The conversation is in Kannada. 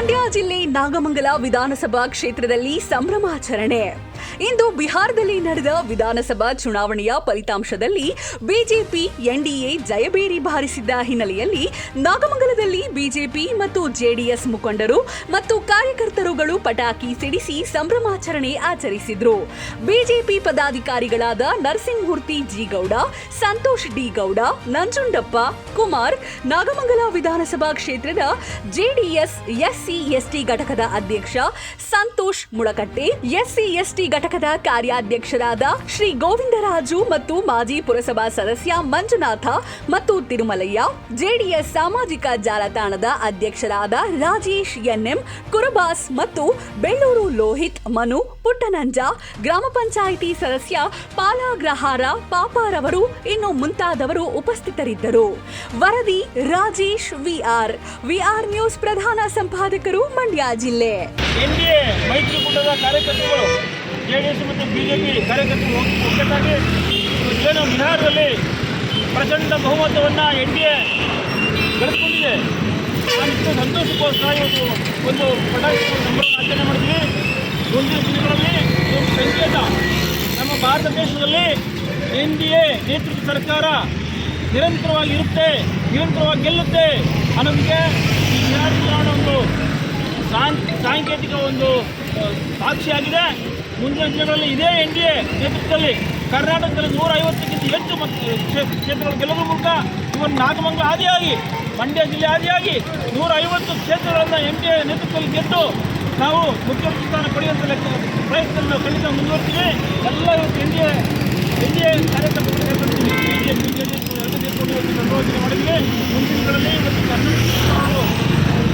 ಮಂಡ್ಯ ಜಿಲ್ಲೆ ನಾಗಮಂಗಲ ವಿಧಾನಸಭಾ ಕ್ಷೇತ್ರದಲ್ಲಿ ಸಂಭ್ರಮಾಚರಣೆ. ಇಂದು ಬಿಹಾರದಲ್ಲಿ ನಡೆದ ವಿಧಾನಸಭಾ ಚುನಾವಣೆಯ ಫಲಿತಾಂಶದಲ್ಲಿ ಬಿಜೆಪಿ, ಎನ್ಡಿಎ ಜಯಬೇರಿ ಬಾರಿಸಿದ್ದ ಹಿನ್ನೆಲೆಯಲ್ಲಿ ನಾಗಮಂಗಲದಲ್ಲಿ ಬಿಜೆಪಿ ಮತ್ತು ಜೆಡಿಎಸ್ ಮುಖಂಡರು ಮತ್ತು ಕಾರ್ಯಕರ್ತರುಗಳು ಪಟಾಕಿ ಸಿಡಿಸಿ ಸಂಭ್ರಮಾಚರಣೆ ಆಚರಿಸಿದ್ರು. ಬಿಜೆಪಿ ಪದಾಧಿಕಾರಿಗಳಾದ ನರಸಿಂಹಮೂರ್ತಿ ಜಿಗೌಡ, ಸಂತೋಷ್ ಡಿ ಗೌಡ ನಂಜುಂಡಪ್ಪ ಕುಮಾರ್, ನಾಗಮಂಗಲ ವಿಧಾನಸಭಾ ಕ್ಷೇತ್ರದ ಜೆಡಿಎಸ್, ಎಸ್ಸಿ ಎಸ್ಟಿ ಘಟಕದ ಅಧ್ಯಕ್ಷ ಸಂತೋಷ್ ಮುಳಕಟ್ಟೆ, ಎಸ್ಸಿ ಎಸ್ಟಿ ಘಟಕದ ಕಾರ್ಯಾಧ್ಯಕ್ಷರಾದ ಶ್ರೀ ಗೋವಿಂದರಾಜು ಮತ್ತು ಮಾಜಿ ಪುರಸಭಾ ಸದಸ್ಯ ಮಂಜುನಾಥ ಮತ್ತು ತಿರುಮಲಯ್ಯ, ಜೆಡಿಎಸ್ ಸಾಮಾಜಿಕ ಜಾಲತಾಣದ ಅಧ್ಯಕ್ಷರಾದ ರಾಜೇಶ್ ಎನ್ಎಂ, ಕುರುಬಾಸ್ ಮತ್ತು ಬೆಳ್ಳೂರು ಲೋಹಿತ್, ಮನು ಪುಟ್ಟನಂಜ, ಗ್ರಾಮ ಪಂಚಾಯಿತಿ ಸದಸ್ಯ ಪಾಲಾಗ್ರಹಾರ ಪಾಪಾರವರು ಇನ್ನು ಮುಂತಾದವರು ಉಪಸ್ಥಿತರಿದ್ದರು. ವರದಿ ರಾಜೇಶ್ ವಿಆರ್. ವಿಆರ್ ನ್ಯೂಸ್ ಪ್ರಧಾನ ಸಂಪಾದಕರು ಮಂಡ್ಯ ಜಿಲ್ಲೆ. ಎನ್ಡಿಎ ಮೈತ್ರಿಕೂಟದ ಕಾರ್ಯಕರ್ತರು ಜೆಡಿಎಸ್ ಮತ್ತು ಬಿಜೆಪಿ ಕಾರ್ಯಕರ್ತರು ಒಗ್- ಒಗ್ಗಟ್ಟಾಗಿ ಏನು ಬಿಹಾರದಲ್ಲಿ ಪ್ರಚಂಡ ಬಹುಮತವನ್ನು ಎನ್ ಡಿ ಎ ಗಳಿಸ್ಕೊಂಡಿದೆ ನಾನು ನಿಟ್ಟಿನ ಸಂತೋಷಕ್ಕೋಸ್ಕರ ಇವತ್ತು ಒಂದು ಪಟಾಕಿ ಸಂಭ್ರಮ ಆಚರಣೆ ಮಾಡ್ತೀವಿ ಮುಂದಿನ ದಿನಗಳಲ್ಲಿ ಸಂಕೇತ ನಮ್ಮ ಭಾರತ ದೇಶದಲ್ಲಿ ಎನ್ ಡಿ ಎ ನೇತೃತ್ವ ಸರ್ಕಾರ ನಿರಂತರವಾಗಿ ಇರುತ್ತೆ, ನಿರಂತರವಾಗಿ ಗೆಲ್ಲುತ್ತೆ ಅನ್ನೋದಕ್ಕೆ ಈ ಬಿಹಾರ ಒಂದು ಸಾಂಕೇತಿಕ ಒಂದು ಸಾಕ್ಷಿಯಾಗಿದೆ. ಮುಂದಿನ ದಿನಗಳಲ್ಲಿ ಇದೇ ಎನ್ ಡಿ ಎ ನೇತೃತ್ವದಲ್ಲಿ ಕರ್ನಾಟಕದಲ್ಲಿ ನೂರ ಐವತ್ತಕ್ಕಿಂತ ಹೆಚ್ಚು ಕ್ಷೇತ್ರಗಳು ಗೆಲ್ಲುವ ಮೂಲಕ ಇವರು ನಾಗಮಂಗಲ ಆದಿಯಾಗಿ ಮಂಡ್ಯ ಜಿಲ್ಲೆ ಆದಿಯಾಗಿ ನೂರ ಐವತ್ತು ಕ್ಷೇತ್ರಗಳನ್ನು ಎನ್ ಡಿ ಎ ನೇತೃತ್ವದಲ್ಲಿ ಗೆದ್ದು ನಾವು ಮುಖ್ಯಮಂತ್ರಿ ಸ್ಥಾನ ಪಡೆಯುವಂಥ ಪ್ರಯತ್ನವನ್ನು ಪ್ರಯತ್ನ ಖಂಡಿತ ಮುಂದುವರ್ತೀವಿ ಎಲ್ಲ ಇವತ್ತು N D A, N D A ಕಾರ್ಯಕರ್ತರು ಮಾಡಿದ್ವಿ ಮುಂದಿನ ದಿನಗಳಲ್ಲಿ ಇವತ್ತು ಕರ್ನಾಟಕ